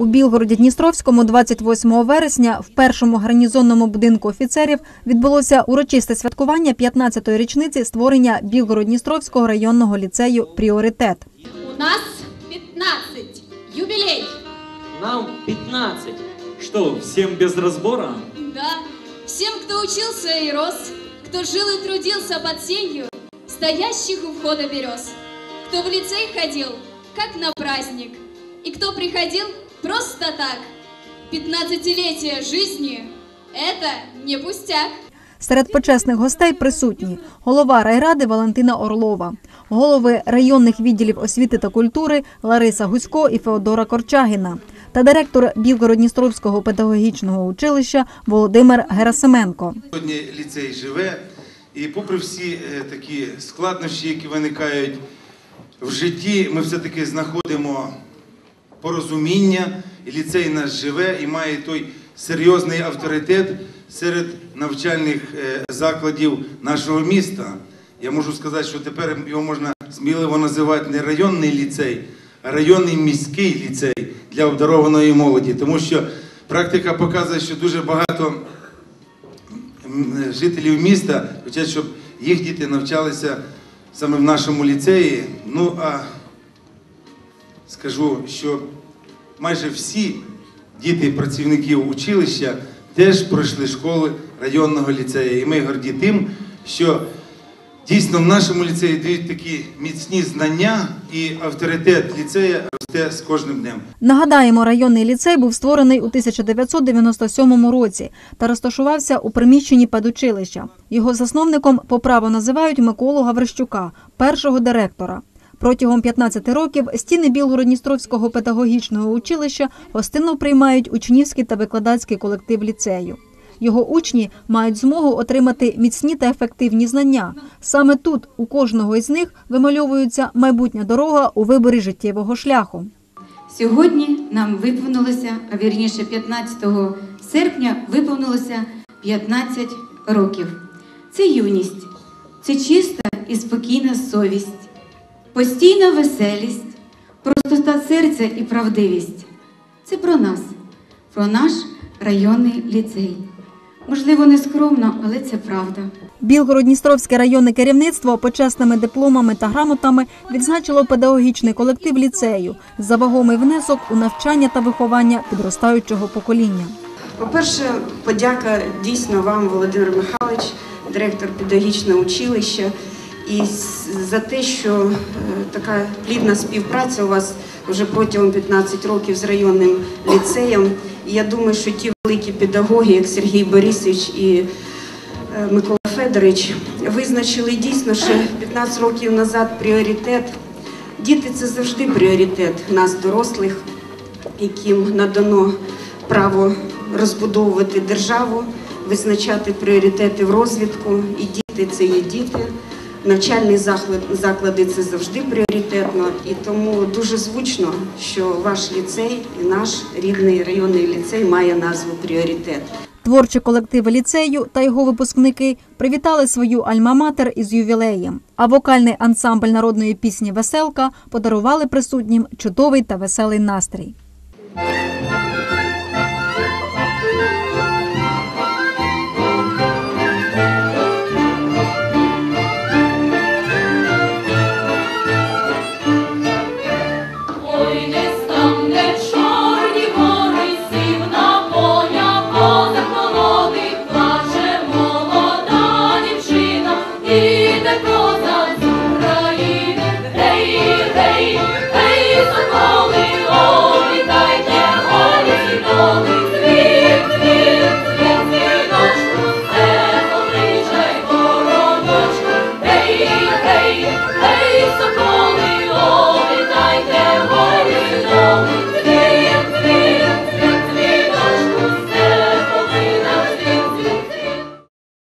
У Білгороді Дністровському 28 вересня в першому гарнізонному будинку офіцерів відбулося урочисте святкування 15-ї річниці створення Білгород-Дністровського районного ліцею Пріоритет. У нас 15. Юбилей. Нам 15. Что, всем без разбора? Да. Всем, кто учился и рос, кто жил и трудился под сенью, стоящих у входа берез, кто в лицей ходил, как на праздник, и кто приходил просто так. Пятнадцатилетие жизни – это не пустяк. Серед почесних гостей присутні голова райради Валентина Орлова, голови районних відділів освіти та культури Лариса Гусько і Феодора Корчагіна та директор Білгород-Дністровського педагогічного училища Володимир Герасименко. Сьогодні ліцей живе, і попри всі е, такі складнощі, які виникають в житті, ми все-таки знаходимо порозуміння, і ліцей наш живе і має той серйозний авторитет серед навчальних е, закладів нашого міста. Я можу сказати, що тепер його можна сміливо називати не районний ліцей, а районний міський ліцей для обдарованої молоді, тому що практика показує, що дуже багато жителів міста хочуть, щоб їх діти навчалися саме в нашому ліцеї. Ну а скажу, що майже всі діти працівників училища теж пройшли школи районного ліцею. І ми горді тим, що дійсно в нашому ліцеї дають такі міцні знання, і авторитет ліцея росте з кожним днем. Нагадаємо, районний ліцей був створений у 1997 році та розташувався у приміщенні педучилища. Його засновником по праву називають Миколу Гаврищука, першого директора. Протягом 15 років стіни Білгород-Дністровського педагогічного училища гостинно приймають учнівський та викладацький колектив ліцею. Його учні мають змогу отримати міцні та ефективні знання. Саме тут у кожного із них вимальовується майбутня дорога у виборі життєвого шляху. Сьогодні нам виповнилося, а вірніше 15 серпня виповнилося 15 років. Це юність, це чиста і спокійна совість, постійна веселість, простота серця і правдивість. Це про нас, про наш районний ліцей. Можливо, не скромно, але це правда. Білгород-Дністровське районне керівництво почесними дипломами та грамотами відзначило педагогічний колектив ліцею за вагомий внесок у навчання та виховання підростаючого покоління. По-перше, подяка дійсно вам, Володимир Михайлович, директор педагогічного училища, і за те, що е, така плідна співпраця у вас вже протягом 15 років з районним ліцеєм. І я думаю, що ті великі педагоги, як Сергій Борисович і е, Микола Федорович, визначили дійсно ще 15 років назад пріоритет. Діти це завжди пріоритет нас, дорослих, яким надано право розбудовувати державу, визначати пріоритети в розвитку. І діти це є діти. Навчальні заклад- заклади це завжди пріоритетно. І тому дуже звучно, що ваш ліцей і наш рідний районний ліцей має назву пріоритет. Творчі колективи ліцею та його випускники привітали свою альма-матер із ювілеєм. А вокальний ансамбль народної пісні Веселка подарували присутнім чудовий та веселий настрій. oh